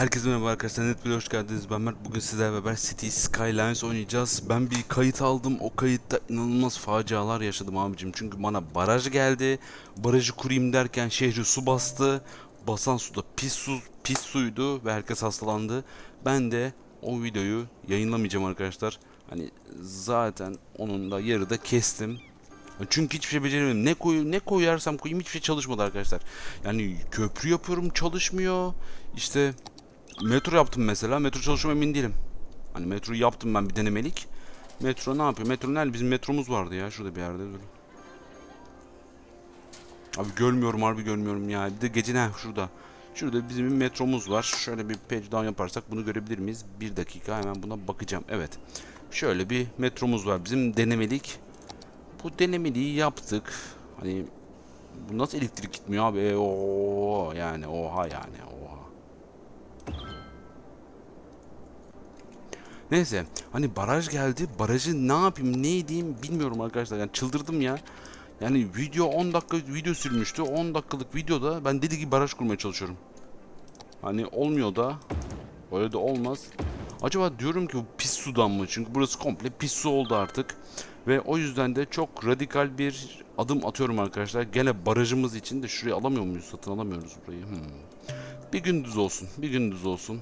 Herkese merhaba arkadaşlar. Netball'e hoş geldiniz. Ben Mert. Bugün sizlerle beraber City Skylines oynayacağız. Ben bir kayıt aldım. O kayıtta inanılmaz facialar yaşadım abicim. Çünkü bana baraj geldi. Barajı kurayım derken şehri su bastı. Basan suda pis su, pis suydu ve herkes hastalandı. Ben de o videoyu yayınlamayacağım arkadaşlar. Hani zaten onun da yarıda kestim. Çünkü hiçbir şey beceremedim. Ne koy ne koyarsam koyayım hiçbir şey çalışmadı arkadaşlar. Yani köprü yapıyorum çalışmıyor. İşte metro yaptım mesela. Metro çalışıyor mu emin değilim. Hani metro yaptım ben bir denemelik. Metro ne yapıyor? Metro nerede? Bizim metromuz vardı ya şurada bir yerde. Dur. Abi görmüyorum harbi görmüyorum ya. Bir de gece ne şurada. Şurada bizim bir metromuz var. Şöyle bir page down yaparsak bunu görebilir miyiz? Bir dakika hemen buna bakacağım. Evet. Şöyle bir metromuz var. Bizim denemelik. Bu denemeliği yaptık. Hani bu nasıl elektrik gitmiyor abi? E, oo, yani oha yani oha. Neyse hani baraj geldi. Barajı ne yapayım ne edeyim bilmiyorum arkadaşlar. Yani çıldırdım ya. Yani video 10 dakika video sürmüştü. 10 dakikalık videoda ben dedi gibi baraj kurmaya çalışıyorum. Hani olmuyor da. Öyle de olmaz. Acaba diyorum ki bu pis sudan mı? Çünkü burası komple pis su oldu artık. Ve o yüzden de çok radikal bir adım atıyorum arkadaşlar. Gene barajımız için de şurayı alamıyor muyuz? Satın alamıyoruz burayı. Hmm. Bir gündüz olsun. Bir gündüz olsun.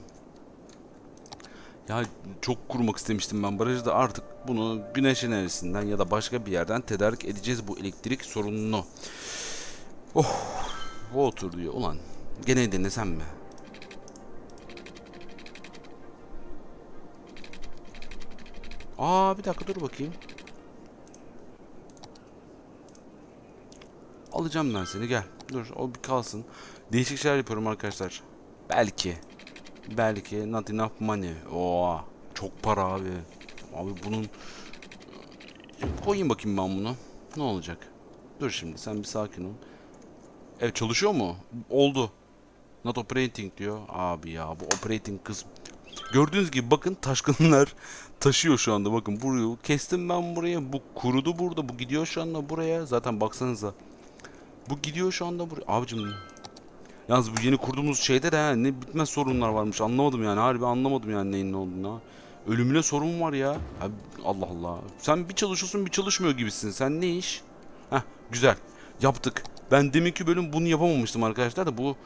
Ya çok kurmak istemiştim ben barajı da artık bunu güneş enerjisinden ya da başka bir yerden tedarik edeceğiz bu elektrik sorununu. Oh, water diyor. Ulan gene denesem mi? Aa bir dakika dur bakayım. Alacağım ben seni gel. Dur o bir kalsın. Değişik şeyler yapıyorum arkadaşlar. Belki. Belki not enough money. Oo, çok para abi. Abi bunun koyayım bakayım ben bunu. Ne olacak? Dur şimdi sen bir sakin ol. Evet çalışıyor mu? Oldu. Not operating diyor. Abi ya bu operating kısmı. Gördüğünüz gibi bakın taşkınlar taşıyor şu anda. Bakın burayı kestim ben buraya. Bu kurudu burada. Bu gidiyor şu anda buraya. Zaten baksanıza. Bu gidiyor şu anda buraya. Abicim Yalnız bu yeni kurduğumuz şeyde de ha, ne bitmez sorunlar varmış. Anlamadım yani. Harbi anlamadım yani neyin ne olduğunu. Ölümüne sorun var ya. Abi, Allah Allah. Sen bir çalışıyorsun bir çalışmıyor gibisin. Sen ne iş? Heh güzel. Yaptık. Ben deminki bölüm bunu yapamamıştım arkadaşlar da bu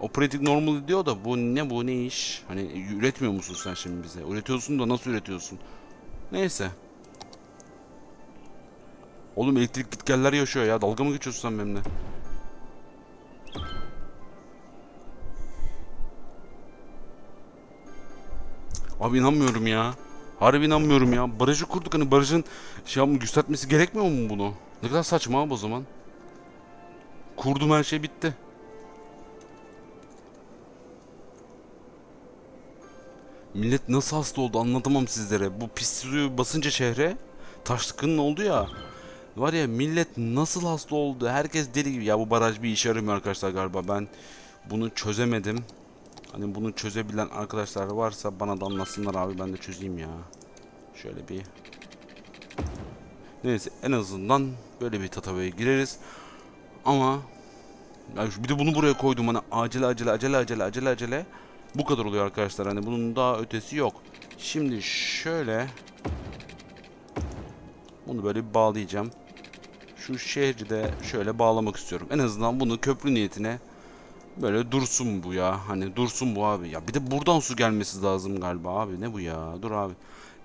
Operating Normal diyor da bu ne bu ne iş? Hani üretmiyor musun sen şimdi bize? Üretiyorsun da nasıl üretiyorsun? Neyse. Oğlum elektrik gitgeller yaşıyor ya. Dalga mı geçiyorsun sen benimle? Abi inanmıyorum ya. Harbi inanmıyorum ya. Barajı kurduk hani barajın şey yapma, güçlenmesi gerekmiyor mu bunu? Ne kadar saçma abi o zaman. Kurdum her şey bitti. Millet nasıl hasta oldu anlatamam sizlere. Bu pis suyu basınca şehre taşlıkının oldu ya. Var ya millet nasıl hasta oldu. Herkes deli gibi. Ya bu baraj bir işe yaramıyor arkadaşlar galiba. Ben bunu çözemedim. Hani bunu çözebilen arkadaşlar varsa bana da anlatsınlar abi ben de çözeyim ya. Şöyle bir. Neyse en azından böyle bir tatavaya gireriz. Ama ya bir de bunu buraya koydum hani acele acele acele acele acele acele. Bu kadar oluyor arkadaşlar hani bunun daha ötesi yok. Şimdi şöyle bunu böyle bağlayacağım. Şu şehri de şöyle bağlamak istiyorum. En azından bunu köprü niyetine Böyle dursun bu ya. Hani dursun bu abi. Ya bir de buradan su gelmesi lazım galiba abi. Ne bu ya? Dur abi.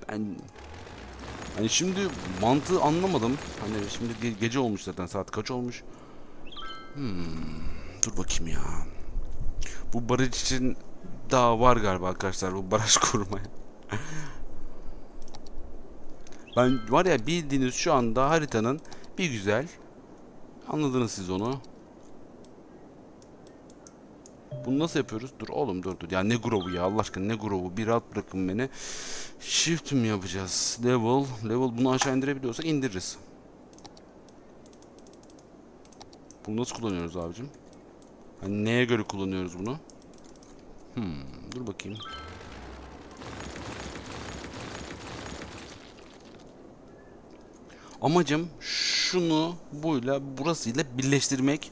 Ben Hani şimdi mantığı anlamadım. Hani şimdi ge- gece olmuş zaten. Saat kaç olmuş? Hmm, dur bakayım ya. Bu baraj için daha var galiba arkadaşlar bu baraj kurmaya. ben var ya bildiğiniz şu anda haritanın bir güzel anladınız siz onu. Bunu nasıl yapıyoruz? Dur oğlum dur dur. Ya ne grow'u ya Allah aşkına ne grow'u? Bir rahat bırakın beni. Shift mi yapacağız? Level. Level bunu aşağı indirebiliyorsak indiririz. Bunu nasıl kullanıyoruz abicim? Hani neye göre kullanıyoruz bunu? Hmm, dur bakayım. Amacım şunu buyla burasıyla birleştirmek.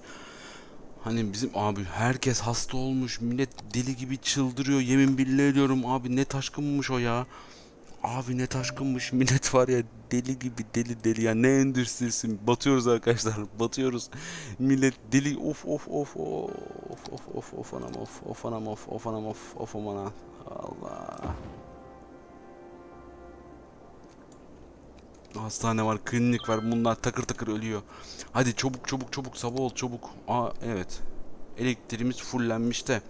Hani bizim abi herkes hasta olmuş. Millet deli gibi çıldırıyor. Yemin billahi ediyorum abi ne taşkınmış o ya. Abi ne taşkınmış. Millet var ya deli gibi deli deli ya. Ne endüstrisi. Batıyoruz arkadaşlar. Batıyoruz. Millet deli of of of of of of of anam of of anam of of anam of of aman Allah. Hastane var, klinik var. Bunlar takır takır ölüyor. Hadi çabuk çabuk çabuk sabah ol çabuk. Aa evet. Elektriğimiz fullenmiş de.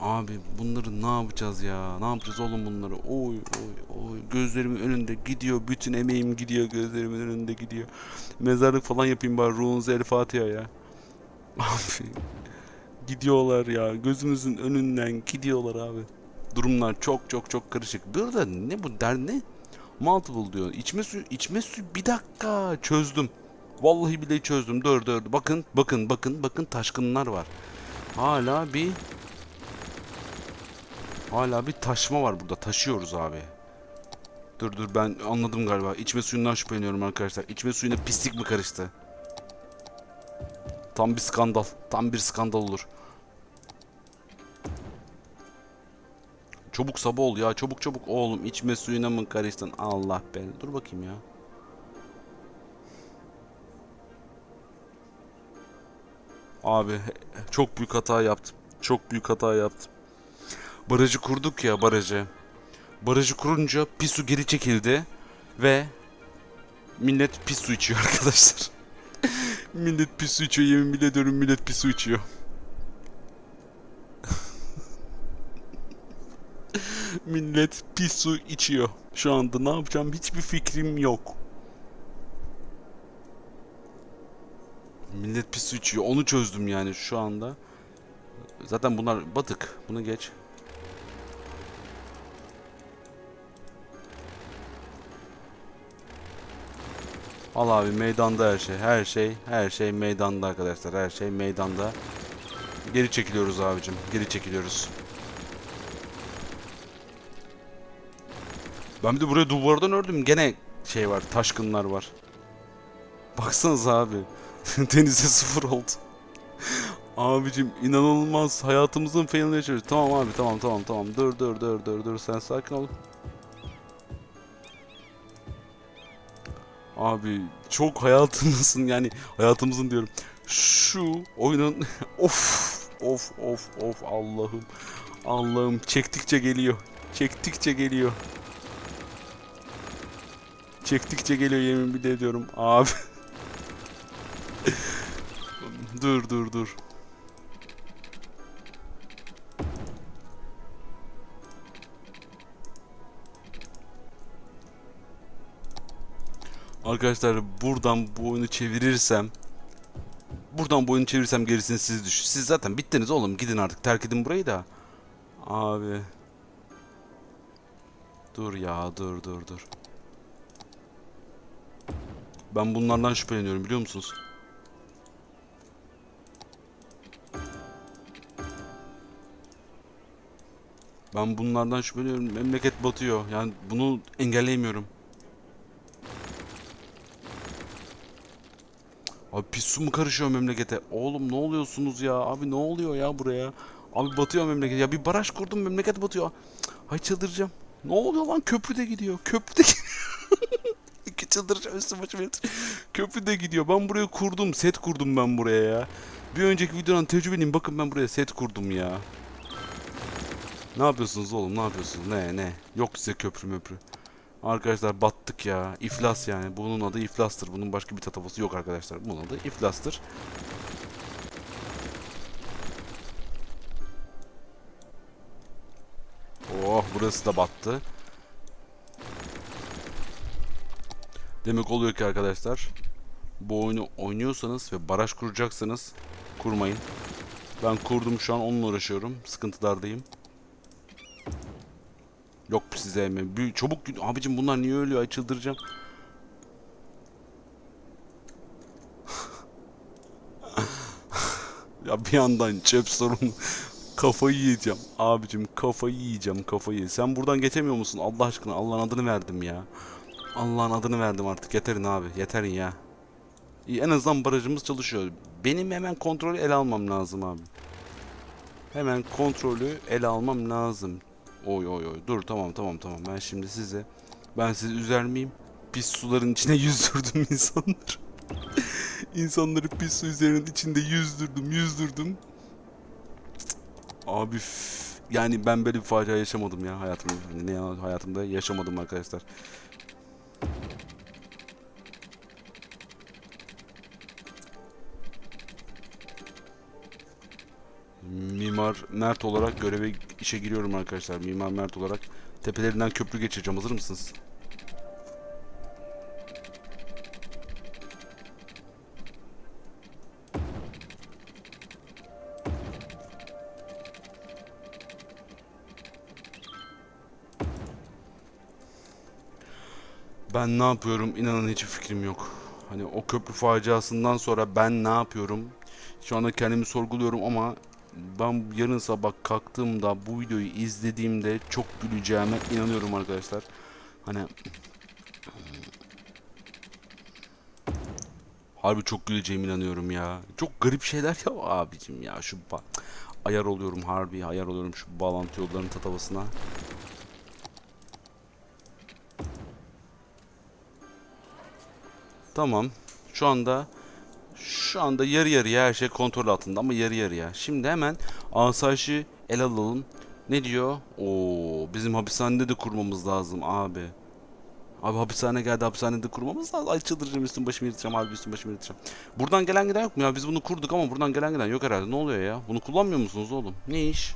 Abi bunları ne yapacağız ya? Ne yapacağız oğlum bunları? Oy oy oy. Gözlerimin önünde gidiyor. Bütün emeğim gidiyor. Gözlerimin önünde gidiyor. Mezarlık falan yapayım bari. Ruhunuza el Fatiha ya. Abi. Gidiyorlar ya. Gözümüzün önünden gidiyorlar abi. Durumlar çok çok çok karışık. Burada ne bu der ne? Multiple diyor. İçme suyu, içme suyu bir dakika çözdüm. Vallahi bile çözdüm. Dur dur. Bakın bakın bakın bakın taşkınlar var. Hala bir Hala bir taşma var burada. Taşıyoruz abi. Dur dur ben anladım galiba. İçme suyundan şüpheleniyorum arkadaşlar. İçme suyuna pislik mi karıştı? Tam bir skandal. Tam bir skandal olur. Çabuk sabah ol ya. Çabuk çabuk oğlum. içme suyuna mı karıştın? Allah be. Dur bakayım ya. Abi çok büyük hata yaptım. Çok büyük hata yaptım. Barajı kurduk ya barajı. Barajı kurunca pis su geri çekildi ve millet pis su içiyor arkadaşlar. millet pis su içiyor yemin bile ediyorum millet pis su içiyor. Millet pis su içiyor. Şu anda ne yapacağım hiçbir fikrim yok. Millet pis su içiyor. Onu çözdüm yani şu anda. Zaten bunlar batık. Bunu geç. Al abi meydanda her şey. Her şey, her şey meydanda arkadaşlar. Her şey meydanda. Geri çekiliyoruz abicim. Geri çekiliyoruz. Ben bir de buraya duvardan ördüm. Gene şey var. Taşkınlar var. Baksanıza abi. Denize sıfır oldu. Abicim inanılmaz. Hayatımızın failini yaşıyoruz. Tamam abi tamam tamam tamam. Dur dur dur dur dur. Sen sakin ol. Abi çok hayatımızın yani hayatımızın diyorum. Şu oyunun of of of of Allah'ım. Allah'ım çektikçe geliyor. Çektikçe geliyor. Çektikçe geliyor yemin bile ediyorum abi. dur dur dur. Arkadaşlar buradan bu oyunu çevirirsem Buradan bu oyunu çevirirsem gerisini siz düşün. Siz zaten bittiniz oğlum. Gidin artık. Terk edin burayı da. Abi. Dur ya dur dur dur. Ben bunlardan şüpheleniyorum biliyor musunuz? Ben bunlardan şüpheleniyorum. Memleket batıyor. Yani bunu engelleyemiyorum. Abi pis su mu karışıyor memlekete? Oğlum ne oluyorsunuz ya? Abi ne oluyor ya buraya? Abi batıyor memleket. Ya bir baraj kurdum memleket batıyor. Ay çıldıracağım. Ne oluyor lan? Köprü de gidiyor. Köprü de İki çıldıracağım üstüm başıma yatır. Köprü de gidiyor. Ben buraya kurdum. Set kurdum ben buraya ya. Bir önceki videodan tecrübeliyim. Bakın ben buraya set kurdum ya. Ne yapıyorsunuz oğlum? Ne yapıyorsunuz? Ne ne? Yok size köprü möprü. Arkadaşlar battık ya. İflas yani. Bunun adı iflastır. Bunun başka bir tatavası yok arkadaşlar. Bunun adı iflastır. Oh burası da battı. Demek oluyor ki arkadaşlar bu oyunu oynuyorsanız ve baraj kuracaksanız kurmayın. Ben kurdum şu an onunla uğraşıyorum. Sıkıntılardayım. Yok size mi? Büyü- Çabuk abicim bunlar niye ölüyor? Ay çıldıracağım. ya bir yandan cep sorun. kafayı yiyeceğim. Abicim kafayı yiyeceğim kafayı. Sen buradan geçemiyor musun? Allah aşkına Allah'ın adını verdim ya. Allah'ın adını verdim artık. Yeterin abi. Yeterin ya. En azından barajımız çalışıyor. Benim hemen kontrolü ele almam lazım abi. Hemen kontrolü ele almam lazım. Oy oy oy. Dur tamam tamam tamam. Ben şimdi size ben sizi üzer miyim? Pis suların içine yüzdürdüm insanları. İnsanları pis su üzerinin içinde yüzdürdüm, yüzdürdüm. Abi yani ben böyle bir facia yaşamadım ya hayatımda. Hani ne ya, hayatımda yaşamadım arkadaşlar. Mimar Mert olarak göreve işe giriyorum arkadaşlar. Mimar Mert olarak tepelerinden köprü geçeceğim. Hazır mısınız? Ben ne yapıyorum inanın hiç fikrim yok. Hani o köprü faciasından sonra ben ne yapıyorum? Şu anda kendimi sorguluyorum ama ben yarın sabah kalktığımda bu videoyu izlediğimde çok güleceğime inanıyorum arkadaşlar. Hani Harbi çok güleceğime inanıyorum ya. Çok garip şeyler ya abicim ya. Şu ba- ayar oluyorum harbi ayar oluyorum şu bağlantı yollarının tatavasına. Tamam. Şu anda şu anda yarı yarıya her şey kontrol altında ama yarı yarıya. Şimdi hemen asayişi el alalım. Ne diyor? Oo, bizim hapishanede de kurmamız lazım abi. Abi hapishane geldi hapishanede kurmamız lazım. Ay çıldıracağım üstüm başımı yırtacağım abi üstüm başımı yırtacağım. Buradan gelen giden yok mu ya? Biz bunu kurduk ama buradan gelen giden yok herhalde. Ne oluyor ya? Bunu kullanmıyor musunuz oğlum? Ne iş?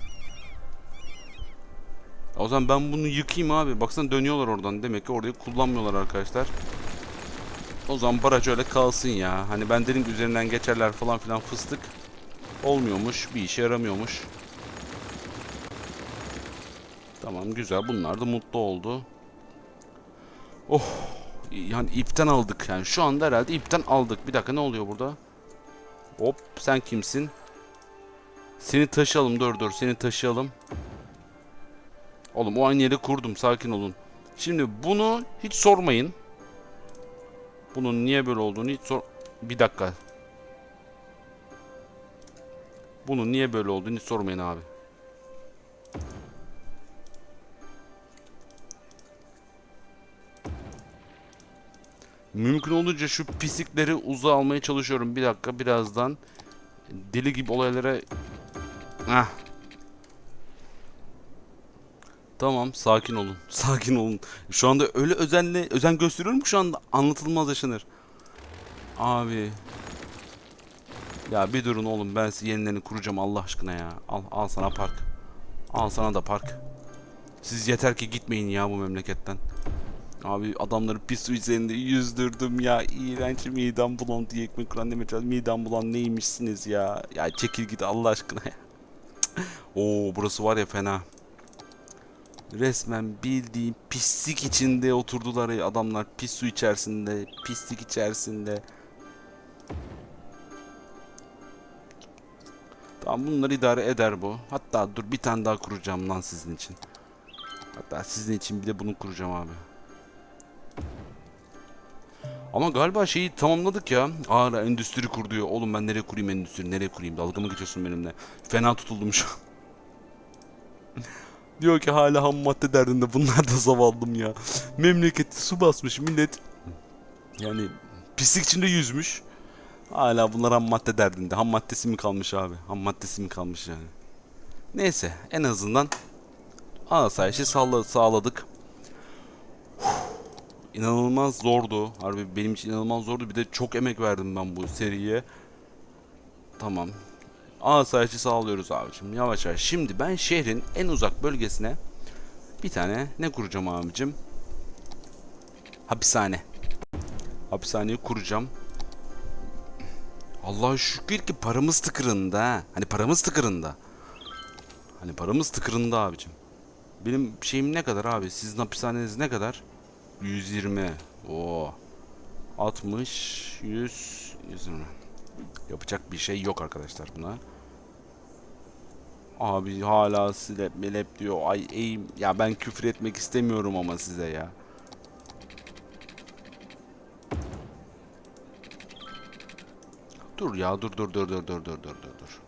O zaman ben bunu yıkayım abi. Baksana dönüyorlar oradan. Demek ki orayı kullanmıyorlar arkadaşlar. O zaman baraj öyle kalsın ya. Hani ben dedim ki üzerinden geçerler falan filan fıstık. Olmuyormuş. Bir işe yaramıyormuş. Tamam güzel. Bunlar da mutlu oldu. Oh. Yani ipten aldık yani. Şu anda herhalde ipten aldık. Bir dakika ne oluyor burada? Hop sen kimsin? Seni taşıyalım dur dur seni taşıyalım. Oğlum o aynı yere kurdum sakin olun. Şimdi bunu hiç sormayın. Bunun niye böyle olduğunu hiç sor... Bir dakika. Bunun niye böyle olduğunu hiç sormayın abi. Mümkün olunca şu pislikleri uza almaya çalışıyorum. Bir dakika birazdan. Deli gibi olaylara... Heh. Tamam sakin olun. Sakin olun. Şu anda öyle özenle özen gösteriyorum ki şu anda anlatılmaz yaşanır. Abi. Ya bir durun oğlum ben size yenilerini kuracağım Allah aşkına ya. Al al sana park. Al sana da park. Siz yeter ki gitmeyin ya bu memleketten. Abi adamları pis su üzerinde yüzdürdüm ya. İğrenç midem bulan diye ekmek kuran demeyeceğiz. Midem bulan neymişsiniz ya. Ya çekil git Allah aşkına ya. Oo burası var ya fena. Resmen bildiğin pislik içinde oturdular ya adamlar. Pis su içerisinde, pislik içerisinde. Tamam bunları idare eder bu. Hatta dur bir tane daha kuracağım lan sizin için. Hatta sizin için bir de bunu kuracağım abi. Ama galiba şeyi tamamladık ya. Aa endüstri kur. Oğlum ben nereye kurayım endüstri? Nereye kurayım? Dalga mı geçiyorsun benimle? Fena tutuldum şu an. Diyor ki hala ham madde derdinde. Bunlar da zavallım ya. Memleketi su basmış millet. Yani pislik içinde yüzmüş. Hala bunlar ham madde derdinde. Ham maddesi mi kalmış abi? Ham maddesi mi kalmış yani? Neyse en azından asayişi sağla- sağladık. İnanılmaz zordu. Harbi benim için inanılmaz zordu. Bir de çok emek verdim ben bu seriye. Tamam. Asayişi sağlıyoruz abicim. Yavaş yavaş. Şimdi ben şehrin en uzak bölgesine bir tane ne kuracağım abicim? Hapishane. Hapishaneyi kuracağım. Allah'a şükür ki paramız tıkırında. ha. Hani paramız tıkırında. Hani paramız tıkırında abicim. Benim şeyim ne kadar abi? Sizin hapishaneniz ne kadar? 120. Oo. 60, 100, 120. Yapacak bir şey yok arkadaşlar buna. Abi hala silep melep diyor. Ay eğim. Ya ben küfür etmek istemiyorum ama size ya. Dur ya dur dur dur dur dur dur dur dur dur.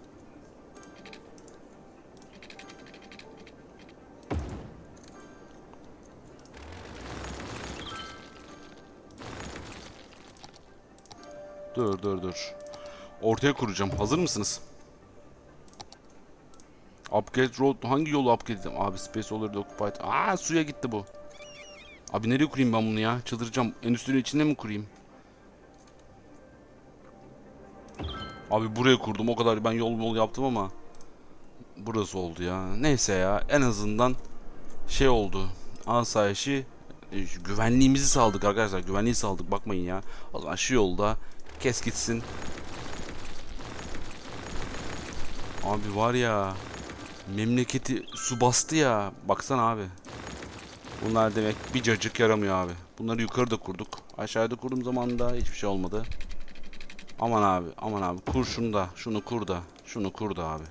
Dur dur dur. Ortaya kuracağım. Hazır mısınız? Upgrade road hangi yolu upgrade edeceğim? Abi space already occupied. Aa suya gitti bu. Abi nereye kurayım ben bunu ya? Çıldıracağım. Endüstrinin içinde mi kurayım? Abi buraya kurdum. O kadar ben yol yol yaptım ama burası oldu ya. Neyse ya. En azından şey oldu. Asayişi e, güvenliğimizi sağladık arkadaşlar. Güvenliği sağladık. Bakmayın ya. O zaman şu yolda kes gitsin. Abi var ya memleketi su bastı ya. Baksana abi. Bunlar demek bir cacık yaramıyor abi. Bunları yukarıda kurduk. Aşağıda kurduğum zaman da hiçbir şey olmadı. Aman abi, aman abi. Kur şunu da, şunu kur da, şunu kur da abi.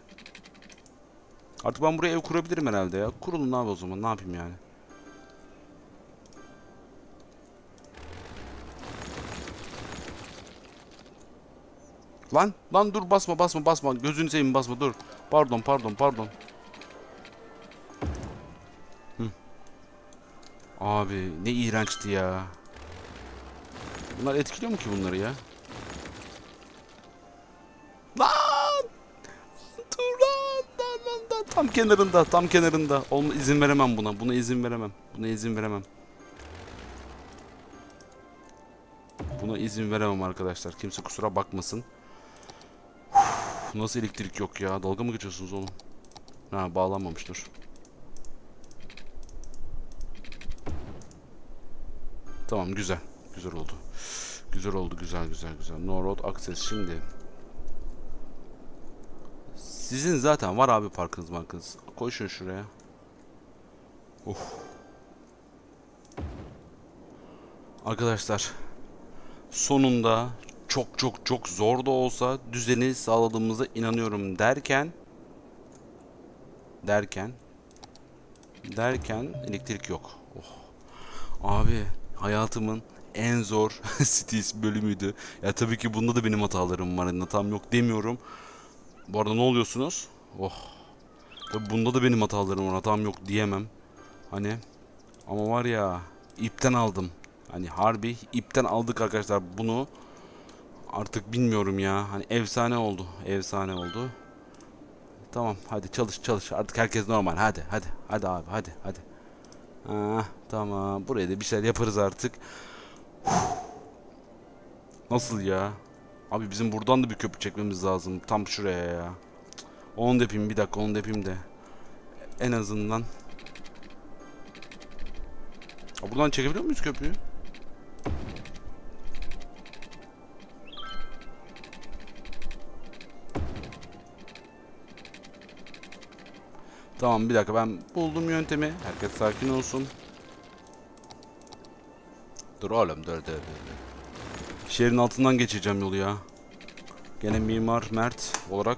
Artık ben buraya ev kurabilirim herhalde ya. Kurulun abi o zaman. Ne yapayım yani? Lan, lan dur basma, basma, basma. Gözünü seveyim basma dur. Pardon, pardon, pardon. Hı. Abi ne iğrençti ya. Bunlar etkiliyor mu ki bunları ya? Lan! Dur lan! Lan lan lan! Tam kenarında, tam kenarında. Olma, izin veremem buna. Buna izin veremem. Buna izin veremem. Buna izin veremem arkadaşlar. Kimse kusura bakmasın. Nasıl elektrik yok ya? Dalga mı geçiyorsunuz oğlum? Ha bağlanmamış dur. Tamam güzel. Güzel oldu. Güzel oldu güzel güzel güzel. No road access şimdi. Sizin zaten var abi parkınız markınız. Koy şunu şuraya. Of. Arkadaşlar sonunda çok çok çok zor da olsa düzeni sağladığımıza inanıyorum derken derken derken elektrik yok. Oh. Abi hayatımın en zor Cities bölümüydü. Ya tabii ki bunda da benim hatalarım var. Hatam yok demiyorum. Bu arada ne oluyorsunuz? Oh. Tabii bunda da benim hatalarım var. Hatam yok diyemem. Hani ama var ya ipten aldım. Hani harbi ipten aldık arkadaşlar bunu. Artık bilmiyorum ya. Hani efsane oldu. Efsane oldu. Tamam hadi çalış çalış. Artık herkes normal. Hadi hadi. Hadi abi hadi hadi. Ah, tamam. Buraya da bir şeyler yaparız artık. Nasıl ya? Abi bizim buradan da bir köprü çekmemiz lazım. Tam şuraya ya. Onu da yapayım bir dakika onu da yapayım de. En azından. Ha, buradan çekebiliyor muyuz köprüyü? Tamam bir dakika ben buldum yöntemi. Herkes sakin olsun. Dur oğlum dur dur dur. Şehrin altından geçeceğim yolu ya. Gene mimar Mert olarak.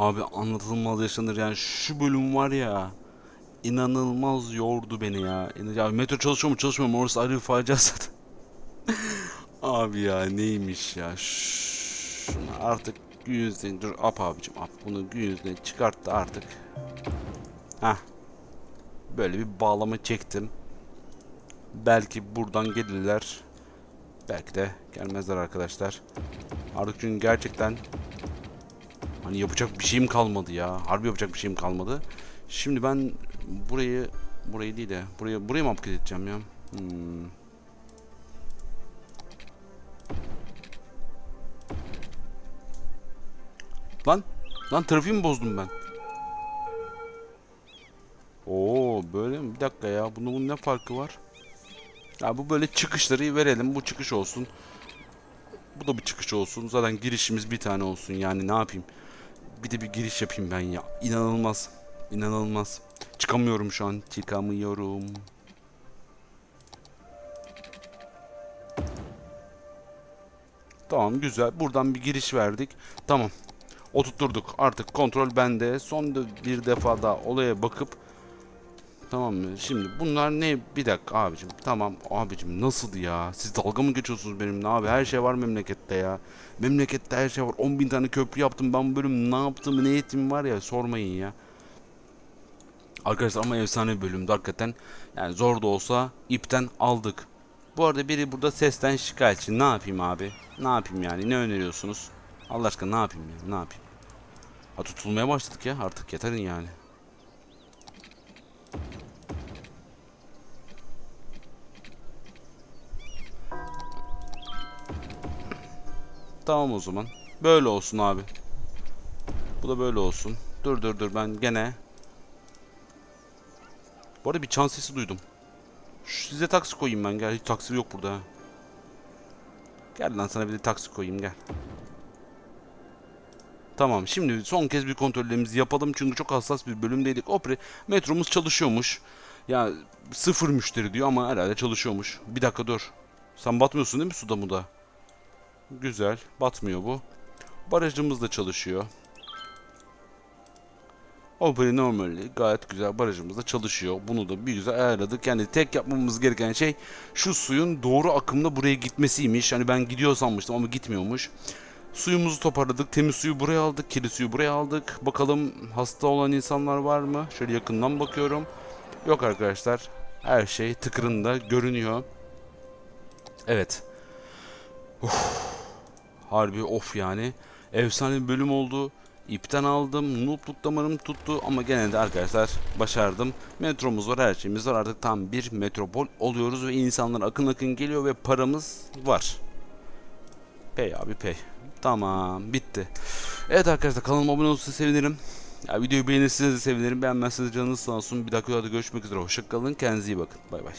Abi anlatılmaz yaşanır yani şu bölüm var ya inanılmaz yordu beni ya. Ya metro çalışıyor mu çalışmıyor mu orası ayrı bir facia zaten. Abi ya neymiş ya. Şunu artık gün yüzüne dur ap abicim ap bunu gün yüzüne çıkarttı artık. Heh. Böyle bir bağlama çektim. Belki buradan gelirler. Belki de gelmezler arkadaşlar. Artık çünkü gerçekten hani yapacak bir şeyim kalmadı ya. Harbi yapacak bir şeyim kalmadı. Şimdi ben burayı burayı değil de buraya buraya mı upgrade edeceğim ya? Hmm. Lan lan trafiği mi bozdum ben? Oo böyle mi? Bir dakika ya. Bunun, bunun ne farkı var? Ya bu böyle çıkışları verelim. Bu çıkış olsun. Bu da bir çıkış olsun. Zaten girişimiz bir tane olsun. Yani ne yapayım? Bir de bir giriş yapayım ben ya. İnanılmaz. İnanılmaz. Çıkamıyorum şu an. Çıkamıyorum. Tamam güzel. Buradan bir giriş verdik. Tamam. Oturtturduk. Artık kontrol bende. Son bir defa daha olaya bakıp Tamam mı? Şimdi bunlar ne? Bir dakika abicim. Tamam abicim nasıl ya? Siz dalga mı geçiyorsunuz benimle abi? Her şey var memlekette ya. Memlekette her şey var. 10 bin tane köprü yaptım. Ben bu bölüm ne yaptım ne ettim var ya sormayın ya. Arkadaşlar ama efsane bir bölümdü hakikaten. Yani zor da olsa ipten aldık. Bu arada biri burada sesten şikayetçi. Ne yapayım abi? Ne yapayım yani? Ne öneriyorsunuz? Allah aşkına ne yapayım ya? Ne yapayım? Ha tutulmaya başladık ya. Artık yeterin yani. Tamam o zaman. Böyle olsun abi. Bu da böyle olsun. Dur dur dur ben gene. Bu arada bir çan sesi duydum. Şu, size taksi koyayım ben gel. Hiç taksi yok burada. Gel lan sana bir de taksi koyayım gel. Tamam şimdi son kez bir kontrollerimizi yapalım çünkü çok hassas bir bölümdeydik. Opre metromuz çalışıyormuş. Ya sıfır müşteri diyor ama herhalde çalışıyormuş. Bir dakika dur. Sen batmıyorsun değil mi suda muda? Güzel. Batmıyor bu. Barajımız da çalışıyor. Opera normally gayet güzel barajımız da çalışıyor. Bunu da bir güzel ayarladık. Yani tek yapmamız gereken şey şu suyun doğru akımda buraya gitmesiymiş. Hani ben gidiyor sanmıştım ama gitmiyormuş. Suyumuzu toparladık. Temiz suyu buraya aldık. Kirli suyu buraya aldık. Bakalım hasta olan insanlar var mı? Şöyle yakından bakıyorum. Yok arkadaşlar. Her şey tıkırında görünüyor. Evet. Harbi of yani. Efsane bir bölüm oldu. İpten aldım. Noobluk damarım tuttu ama gene de arkadaşlar başardım. Metromuz var her şeyimiz var. Artık tam bir metropol oluyoruz ve insanlar akın akın geliyor ve paramız var. Pay abi pay. Tamam bitti. Evet arkadaşlar kanalıma abone olursanız sevinirim. Ya, videoyu beğenirseniz de sevinirim. Beğenmezseniz canınız sağ olsun. Bir dakika videoda görüşmek üzere. Hoşçakalın. Kendinize iyi bakın. Bay bay.